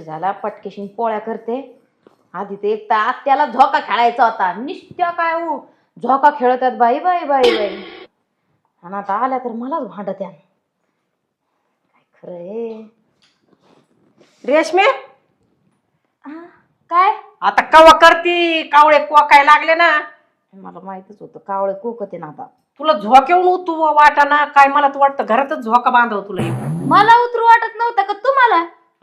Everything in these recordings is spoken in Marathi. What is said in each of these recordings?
झाला पटकेशीन पोळ्या करते. आधी ते एक तर आत्याला झोका खेळायचा होता. निश्त्या काय हो झोका खेळतात बाई बाई बाई बाई. आणि आता आल्या तर मलाच भांडत काय खरं आहे रेशमे? काय? आता कवा करती? कावळे कोकाय लागले ना. मला माहितच होतं कावळे कोकते ना आता. तुला झोक्यावून उतू वाटा ना काय मला तर वाटतं घरातच झोका बांधव तुला एक. मला उतरू वाटत नव्हतं का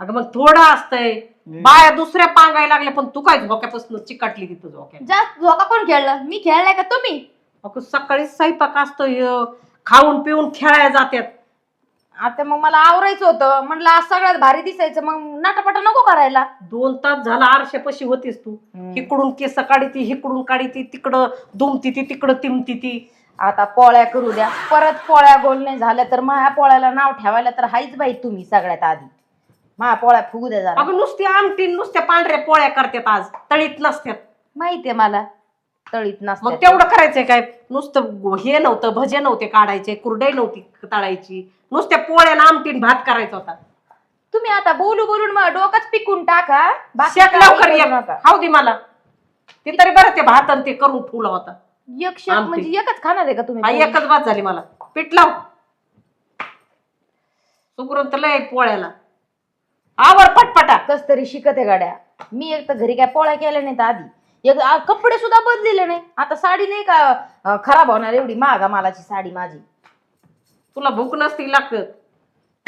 अगं मग थोडं असतंय. बाया दुसऱ्या पांगायला लागल्या पण तू काय झोक्यापासून चिकटली तिथं झोक्या जास्त झोका कोण खेळलं? मी खेळलाय का तुम्ही? अगं सकाळी स्वयंपाक असतो ह्यो. खाऊन पिऊन खेळायला जात्यात. आता मग मला आवरायचं होतं. म्हणलं आज सगळ्यात भारी दिसायचं. मग नाटापाटा नको करायला. दोन तास झाला आरशापाशी होतीस तू. इकडून केस काढी ती इकडून काढी ती तिकडं दुमती ती तिकडं तिमती ती. आता पोळ्या करू द्या. परत पोळ्या गोल नाही झाल्या तर माझ्या पोळ्याला नाव ठेवायला तर हायच बाई तुम्ही सगळ्यात आधी. माझ्या पोळ्या फुगू जरा. अगं नुसती आमटी नुसत्या पांढऱ्या पोळ्या करतात आज. तळीत नसत्यात माहितीये मला. तळीत मग नसतं तेवढं करायचंय काय? नुसतं गो- हे नव्हतं भजे नव्हते काढायचे कुरडई नव्हती तळायची. नुसत्या पोळ्यानं आमटीन भात करायचा होता. तुम्ही आता बोलू बोलून मग डोकंच पिकून टाका. बाकी शेक काही लवकर करू ये नका. खाऊ दे मला. ते तरी बरं ते भात आणि ते करून ठेवला होता. एक शेक आमटी. म्हणजे एकच खाणार आहे का हा तुम्ही एकच भात झाली मला. पीठ लाव. सुकरून तर लय पोळ्याला. आवर पटपटा. कस तरी शिकत आहे गाड्या. मी एक तर घरी काय पोळ्या केल्या नाहीत आधी. एक आ, कपडे सुद्धा बदलेले नाही. आता साडी नाही का अं, खराब होणार एवढी महागा मालाची साडी माझी. तुला भूक नसती लागत.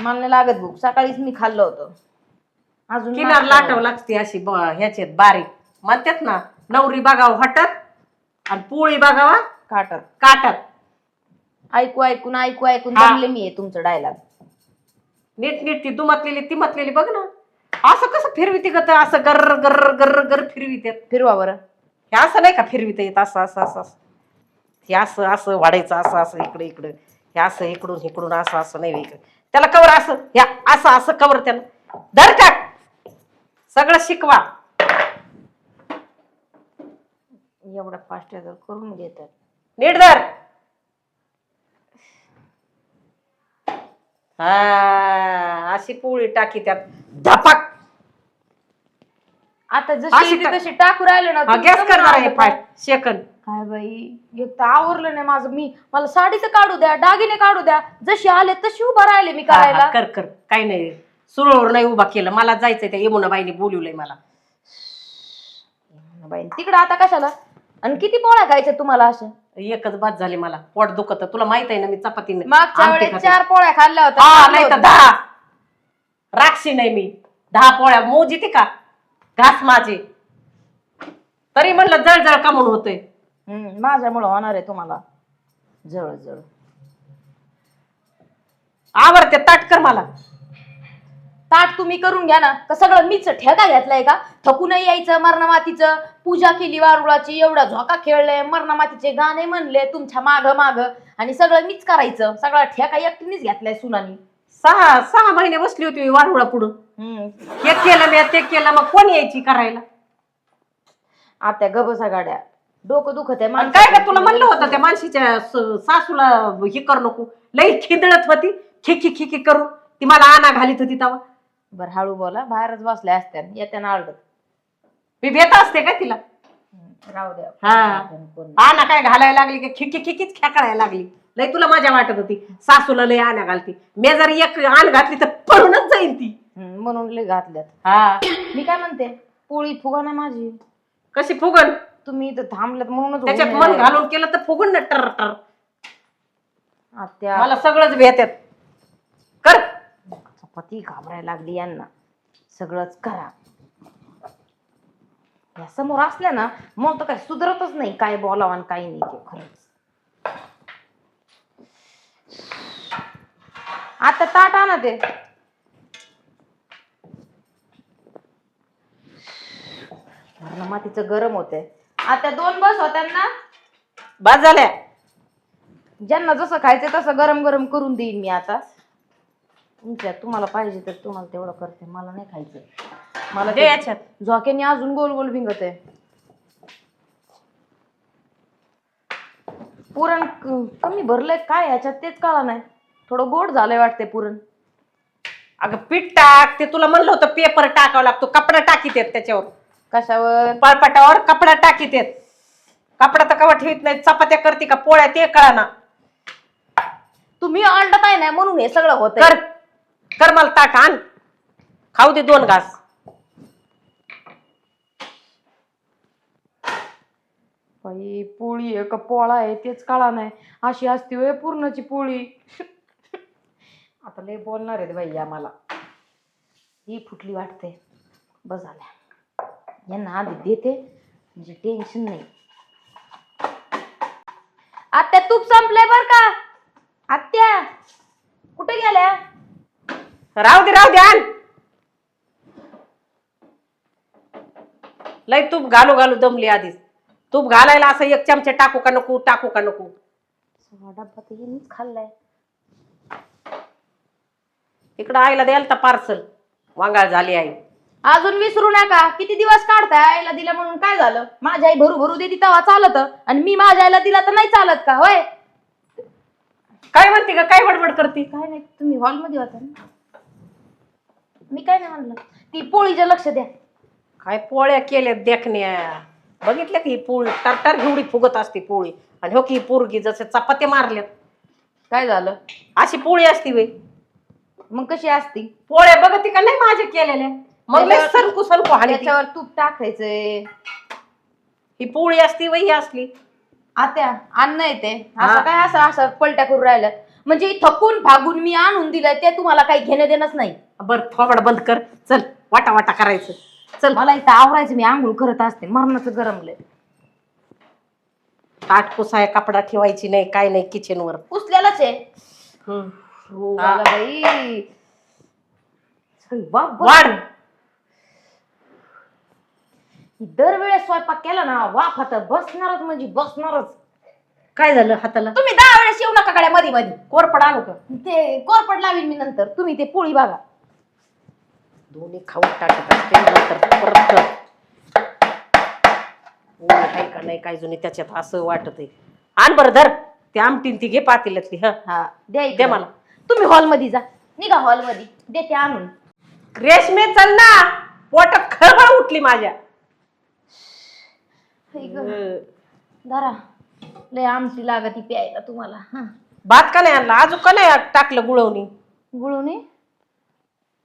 मला नाही लागत भूक. सकाळीच मी खाल्लं होतं. अजून किनार लाटावं लागते अशी ब- ह्याच्यात बारीक. म्हणतात ना नवरी बघावं हटत आणि पोळी बघावा काटत. काटत. ऐकू ऐकून ऐकू ऐकून हा. जमले मी हे तुमचं डायलॉग. नीट नीट ती दुमतलेली ती मतलेली बघ ना. असं कसं फिरविते का असं गर्र गर्र गर्र गर्र फिरविते. फिरवा बरं. हे असं नाही का फिरविते? येत असं असं असं असं. हे असं असं वाढायचं असं असं इकडे इकडे. हे असं इकडून इकडून असं असं नाही इकडे. त्याला कवर असं ह्या असं असं कवर त्याला. धर टाक सगळं शिकवा. एवढं फास्ट करून घेतात नीट धर. हा अशी पोळी टाकी त्यात. धपाक! आता अशी जशी येते. तशी टाकू राहिले ना तुम्ही गॅस समोर कर जरा हे आलं का? Fast second. काय बाई एक तर आवरलं नाही माझं. मी मला साडीचं काढू द्या दागिने काढू द्या. जशी आले तशी उभा राहिले मी करायला. कर कर. काही नाही. सुरूवर नाही उभा केलं. मला जायचंय त्या यमुनाबाईने बोलवलंय मला. बाई तिकडं आता कशाला? आणि किती पोळ्या खायच्या तुम्हाला अशा? एकच बाद झाली मला. पोट दुखत. तुला माहीत आहे ना मी चपाती नाही- मागच्या आमटी वेळेस खाते. चार पोळ्या खाल्ल्या होत्या. हा चांगलं नाही तर होतं. दहा. राक्षी नाही मी. दहा पोळ्या. मोज येते का? घास माझे. तरी म्हणलं जळजळ का म्हणून होतंय? हम्म, माझ्यामुळं होणार आहे तुम्हाला. जळ जळ आवडते ताट कर मला. ताट तुम्ही करून घ्या ना. का सगळं मीच ठेका घेतलाय का? थकूनही यायचं मरणमातीचं. पूजा केली वारुळाची एवढा झोका खेळले मरणमातीचे गाणे म्हणले तुमच्या माग माग. आणि सगळं मीच करायचं. सगळा ठेका एकटीनेच घेतलाय सुनानी. सहा सहा महिने बसली होती मी वारुळा पुढं. हे केलं मी ते केलं मग कोण यायची करायला? आता गबसा गाड्या. डोकं दुखत आहे आणि काय का तुला म्हणलं होतं त्या माणशीच्या स- सासूला हे करू नको? लई खिदळत होती. खिकी खिकी करू. ती मला आना घालीत होती तेव्हा बरं हळू बोला. बाहेरच बसल्या असत्या. येत्या ना आलडत मी भेट असते का तिला? राहू द्या हा. कोण- आना काय घालायला लागली की खिकी खिकीच खेकळायला लागली. लई तुला मजा वाटत होती. सासूला लई आना घालती. मी जर एक आण घातली तर पळूनच जाईन ती. हम्म, म्हणून लय घातल्यात. हा. मी काय म्हणते? पोळी फुगा ना माझी. कशी फुगन तुम्ही इथं थांबल्यात म्हणूनच त्याच्यात होऊन मन गेलं. घालून केलं तर फुगून ना टर टर आत्या. मला सगळंच भेटत. कर. चपाती घाबरायला लागली यांना. सगळंच करा. या समोर असल्या ना मग तर काय सुधरतच नाही काय बोलावं आणि काय नाही ते खरंच. आता ताट आणा ते. मातीचं गरम होतंय. आता दोन बस होत्या ना बाद झाल्या. ज्यांना जसं खायचं तसं गरम गरम करून देईन मी आता. तुमच्या तुम्हाला पाहिजे तर तुम्हाला तेवढं करते. मला नाही खायचं. मला दे याच्यात. ते झोक्याने अजून गोल गोल भिंगत आहे. पुरण क- कमी भरलंय. काय ह्याच्यात तेच कळा नाही. थोडं गोड झालंय वाटते पुरण. अगं पीठ टाक. ते तुला म्हणलं होतं पेपर टाकावं लागतो. कपडा टाकीत येत त्याच्यावर. कशावर? पळपाटावर कपडा टाकीत येत कपडा तर कवा ठेवत नाही चपात्या करते का पोळ्या ते कळा तुम्ही अंडत आहे ना म्हणून हे सगळं होत कर. कर मला ताट आण. खाऊ दे दोन घास. बाई पोळी आहे का? पोळा आहे तेच काळा नाही. अशी असती होय पूर्णची पोळी. आता लय बोलणार आहेत बाई आम्हाला ही फुटली वाटते बस झाल्या. यांना आधी देते म्हणजे टेन्शन नाही. आत्या तूप संपलंय बर का? आत्या कुठे गेल्या? राहू दे राहू दे आण. लय तूप घालू घालू दमली आधीच. तूप घालायला असं एक चमचे टाकू का नको टाकू का नको? सगळा डब्बा तर खाल्लाय. इकडं आईला द्याल तर पार्सल. वांगाळ झाली आई. अजून विसरू नका. किती दिवस काढताय आईला दिला म्हणून काय झालं? माझ्या आई भरू भरू देती तेव्हा चालत आणि मी माझ्या आईला दिला तर नाही चालत का? होय? काय म्हणते का काय बडबड करते? काय नाही तुम्ही हॉलमध्ये होता ना? मी काय नाही म्हणलं. ती पोळीचं लक्ष द्या. काय पोळ्या केल्या देखण्या? बघितलं की ही पोळी? टरटर घेवडी फुगत असते पोळी. आणि हो की ही पोरगी जसे चपात्या मारल्यात. काय झालं? अशी पोळी असती वे मग कशी असती? पोळ्या बघते का नाही माझ्या केलेल्या? मग लय त्याच्यावर- सरकू सरकू ती. त्याच्यावर तूप टाकायचंय. ही पोळी असती वही ही असली. आत्या अन्न येते हा. असं काय असं असं पलट्या करून राहिलं. म्हणजे थकून भागून मी आणून दिलंय ते तुम्हाला काही घेणं देणंच नाही. बर थोबड बंद कर. चल वाटा वाटा करायचं. चल. मला इथं आवरायचं मी आंघोळ करत असते मरणाचं गरमले ताट पुसाय कपडा ठेवायची नाही काय नाही किचन वर पुसलेलाच आहे. हो हा. बाई. दरवेळेस स्वयंपाक केला ना वाफ आता बसणारच म्हणजे बसणारच. काय झालं हाताला? तुम्ही दहा वेळेस येऊ नका गड्या मध्ये मध्ये कोरपड आणू का? ते कोरपड लावीन मी नंतर. तुम्ही ते पोळी बघा. दोन्ही खाऊन टाकत असते नंतर परत. कर. आहे का नाही काय जुनी त्याच्यात असं वाटत आहे आण बरं धर. ते आमटीन ती घे पातेल्यातली ह. हा द्या दे इकडे. मला. तुम्ही हॉलमध्ये जा. निघा हॉलमध्ये देते आणून. रेशमे चल ना. पोटात खळबळ उठली माझ्या. हे ग, धरा. लय आमटी लागती प्यायला तुम्हाला हा. भात का नाही आणला? अजून का नाही टाकलं गुळवणी? गुळूने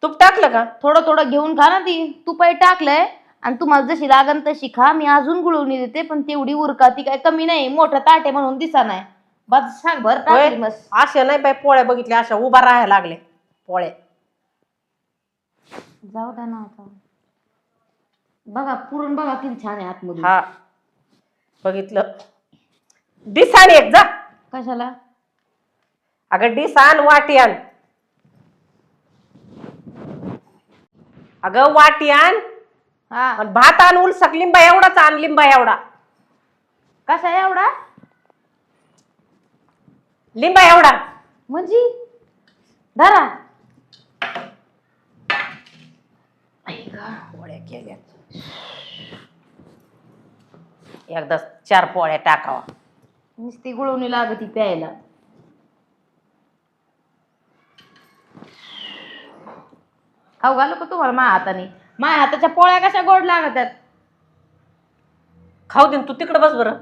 तूप टाकलं का? थोडं थोडं घेऊन खा ना ती. तुपाई टाकलंय आणि तुम्हाला जशी लागन तशी खा. मी अजून गुळवणी देते पण तेवढी उरका. ती काय कमी नाही. मोठं ताटे म्हणून दिसा नाही. बस सांग भर होय? टाकली मस्त. अशा नाही बाई पोळ्या बघितल्या अशा उभा राहायला लागले पोळ्या. जाऊ द्या ना आता. बघा पुरण बघा किती छान आहे आतमधून हा. बघितलं. डिसाण एक जा. कशाला? अगं डिसाण वाटी आण अगं वाटी आण हा. आणि भात आण उलसक लिंबा एवढाच आण लिंबा एवढा. कसा एवढा? लिंबा एवढा. म्हणजे? धरा. पोळ्या केल्या एकदा चार पोळ्या टाकावा. नुसती गुळवणी लागती प्यायला. खाऊ घालू का तुम्हाला माझ्या हाताने? माझ्या हाताच्या पोळ्या कशा गोड लागत आहेत खाऊ दे न तू तिकडे बस बरं.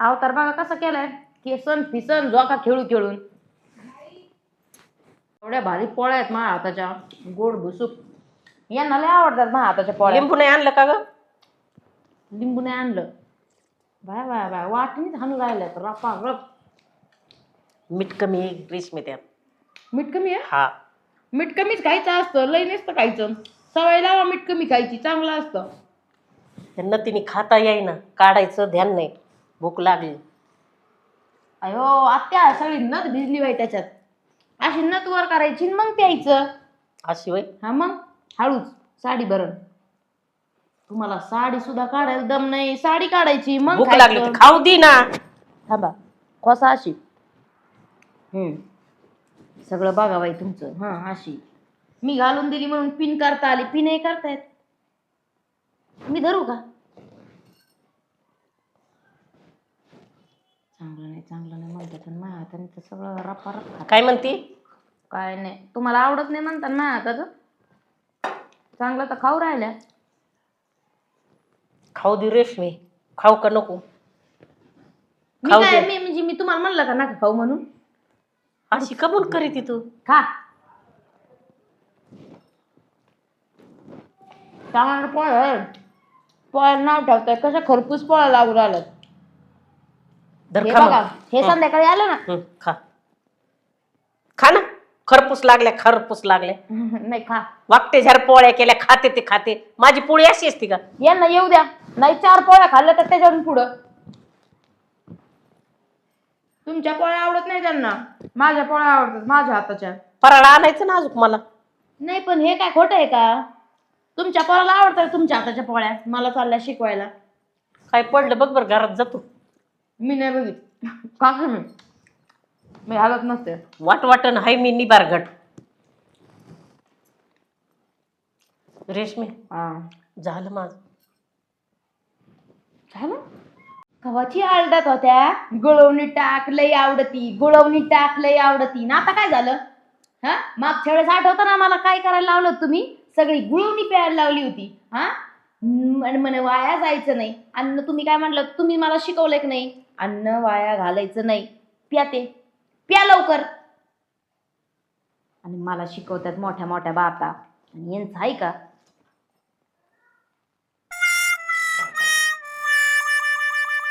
अवतार बघा कसा केलाय. केसन फिसन जोका खेळू खेळून. एवढ्या भारी पोळ्या आहेत माझ्या हाताच्या. गोड भुसूक. यांना लय आवडतात माझ्या हाताच्या पोळ्या. लिंबू नाही आणलं का ग? लिंबू नाही आणलं. Bye bye bye. वाटणीच हाणू राहिल्यात. रपा रप मीठ कमी रेशमी त्यात मीठ कमी आहे? हा. मीठ कमीच खायचं असतं. लय नसतं खायचं. सवय लावा मीठ कमी खायची. चांगलं असतं. त्यांना तिने खाता येईना. काढायचं ध्यान नाही. भूक लागली. अयो आत्या सगळी नथ भिजली बाई त्याच्यात. अशी नथ वर करायची आणि मग प्यायचं. अशी वय हा मग? हळूच. साडी भरण. तुम्हाला साडी सुद्धा काढायला दम नाही. साडी काढायची मग भूक. लागली तर खाऊ दे ना. थांबा. कोसा अशी. हम्म. सगळं बघा बाई तुमचं. हा अशी. मी घालून दिली म्हणून पिन करता आली. पिन हे करतायत. मी धरू का? चांगलं नाही चांगलं नाही म्हणतात. आणि माझ्या हाताने तर सगळं रपा रप खात काय म्हणती? काय नाही. तुम्हाला आवडत नाही म्हणता ना हाताचं चांगलं तर खाऊ राहिल्या. खाऊ दे रेशमी खाऊ का नको? मी खाऊ काय दे. मी म्हणजे मी तुम्हाला म्हणलं का नका खाऊ म्हणून? अशी कबूल करीत तू? खा. चांगलं पोळ पोळ्याला नाव ठेवताय. कसं खरपूस पोळा लागू राहिलं धर हे खा बघा मग. हे. संध्याकाळी आलं ना? हं, खा. खा ना. खरपूस लागल्या खरपूस लागल्या. नाही खा. वागते झार पोळ्या केल्या खाते ते खाते. माझी पोळी अशी असते का? यांना येऊ द्या. नाही चार पोळ्या खाल्ल्या तर त्याच्यावरून पुढं. तुमच्या पोळ्या आवडत नाही त्यांना. माझ्या पोळ्या आवडतात माझ्या हाताच्या. फराळा आणायचं ना अजून मला? नाही पण हे काय खोटं आहे का? तुमच्या पोराला आवडतात तुमच्या हाताच्या पोळ्या? मला चालल्या शिकवायला. काय पडलं बघ बरं घरात जातो. मी नाही बघित. का मी मी हालत नसते. वाट वाटण हाय मी निबारगट रेशमी. हा. झालं माझ. झालं? कवाची आलडात होत्या. गुळवणी टाक लई आवडती. गुळवणी टाक लई आवडती. ना आता काय झालं? हा? मागच्या वेळेस आठवतं ना मला काय करायला लावलं होतं तुम्ही? सगळी गुळवणी प्यायला लावली होती. हा? म्हण म्हणे वाया जायचं नाही. अन्न तुम्ही काय म्हटलं? तुम्ही मला शिकवलंय की नाही? अन्न वाया घालायचं नाही. प्या ते. प्या लवकर. आणि मला शिकवतात मोठ्या मोठ्या बाता. आणि यांचं आहे का?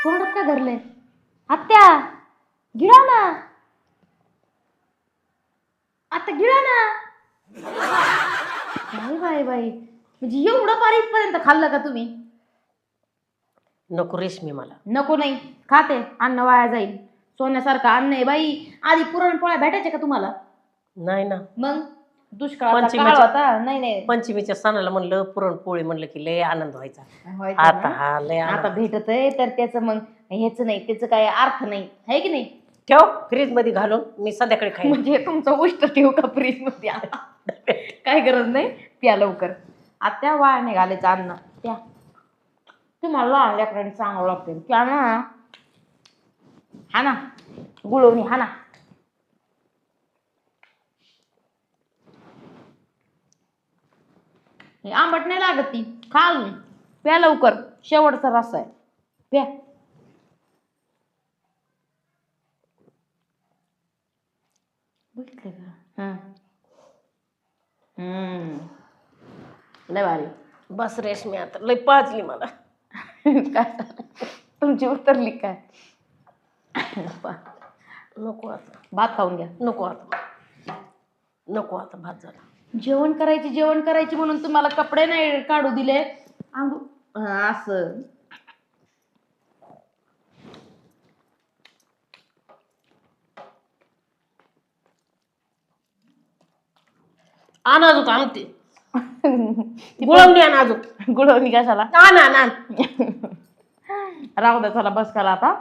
तोंडात का धरले आत्या गिळा ना. आता गिळा ना. बाई बाई बाई. म्हणजे एवढं बारीक पर्यंत खाल्लं का तुम्ही? नको रेशमी मला. नको नाही. खाते. अन्न वाया जाईल. सोन्यासारखं अन्न आहे बाई. आधी पुरणपोळ्या भेटायच्या का तुम्हाला? नाही ना. मग? दुष्काळ पंचमीच्या- होता. नाही नाही. पंचमीच्या सणाला म्हणलं पुरणपोळी म्हणलं की लय आनंद व्हायचा. व्हायचं आता. हा लय आता भेटत आहे तर त्याचं मग ह्याच नाही त्याचं काय अर्थ नाही. आहे की नाही? ठेव फ्रीजमध्ये घालून मी संध्याकाळी खाईन. म्हणजे तुमचं उष्ट ठेवू का फ्रीजमध्ये आता? काय गरज नाही? प्या लवकर. आत्या वाया नाही घालायचं अन्न. त्या तुम्हाला लहान लेकरांनी चांगलं लागते त्या ना. हा ना गुळवणी हा ना आंबट नाही लागत ती. खा अजून. प्या लवकर. शेवटचा रस्सा आहे. प्या. बघितलं का? हा. हम्म. लय भारी. बस रेशमी आता. लय पाजली मला. काय तुमची उतरली काय? नको आता. भात खाऊन घ्या. नको आता. नको आता भात झाला. जेवण करायची जेवण करायची म्हणून तुम्हाला कपडे नाही काढू दिले. अंगू हा, असं. आण गुळवणी आण गुळवणी कशाला? आण आण आण. राहू द्या चला बस करा आता.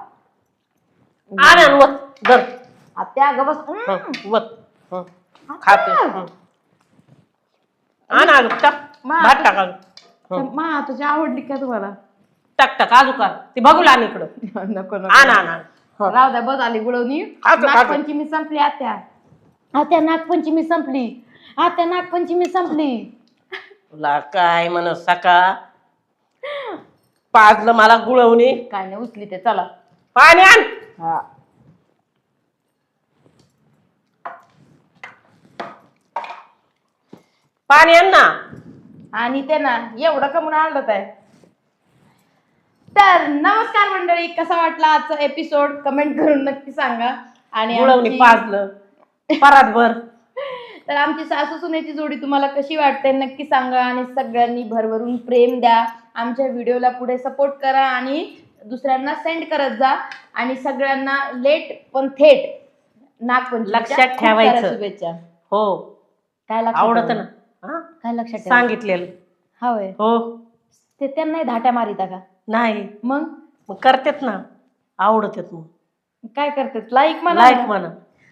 आण आण वत धर. आत्या ग बस. हं, वत. हं. खाते. हं. आण अजून टाक. मा- भात टाक हं. मा तुझी आवडली का तुम्हाला? टाक टाक अजून का ते बघूला आण इकडं. नको आण आण आण. हं. राहू द्या बस आली गुळवणी. खातो, खातो. नागपंचमी संपली आत्या. आत्या नागपंचमी संपली. आत्या नागपंचमी संपली. तुला काय म्हण सका? पाजलं मला गुळवणी. काय नाही उचली ते चला. पाणी आण. हा. पाणी आण ना. आणि ते ना एवढं कमून आणलं आहे तर नमस्कार मंडळी कसा वाटला आजचा एपिसोड कमेंट करून नक्की सांगा. आणि आमची- पाजलं. परातभर. तर आमची सासू सुनेची जोडी तुम्हाला कशी वाटते नक्की सांगा आणि सगळ्यांनी भरभरून प्रेम द्या. आमच्या व्हिडिओला पुढे सपोर्ट करा आणि दुसऱ्यांना सेंड करत जा आणि सगळ्यांना लेट पण थेट नागपंचमीच्या लक्षात खूप साऱ्या ठेवायचं. शुभेच्छा. हो. काय लक्षात आवडत ठेवलं? ना? काय लक्षात सांगितलेलं. होय हो. ते त्यांनाही धाट्या मारिता का? नाही. मग? मग करतेत ना. आवडतेत मग. काय करतात? लाईक म्हणा. लाईक. म्हणा.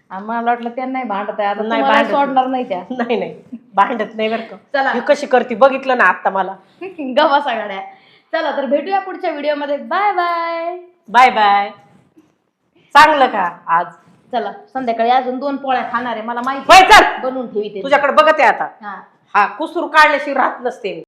आम्हाला वाटलं त्यांनाही भांडत आहे. आता नाही तुम्हाला भांडत. सोडणार नाही त्या. नाही नाही. भांडत नाही बरं का. चला. ही कशी करते? बघितलं ना आता मला. गवा सगळ्या चला तर भेटूया पुढच्या व्हिडिओमध्ये बाय बाय बाय बाय चांगलं का आज? चला संध्याकाळी अजून दोन पोळ्या खाणार आहे. मला माहिती होय चल. बनवून ठेवी ते. तुझ्याकडे बघत आता. हा. हा कुसूर काढल्याशिवाय राहत नसते मी.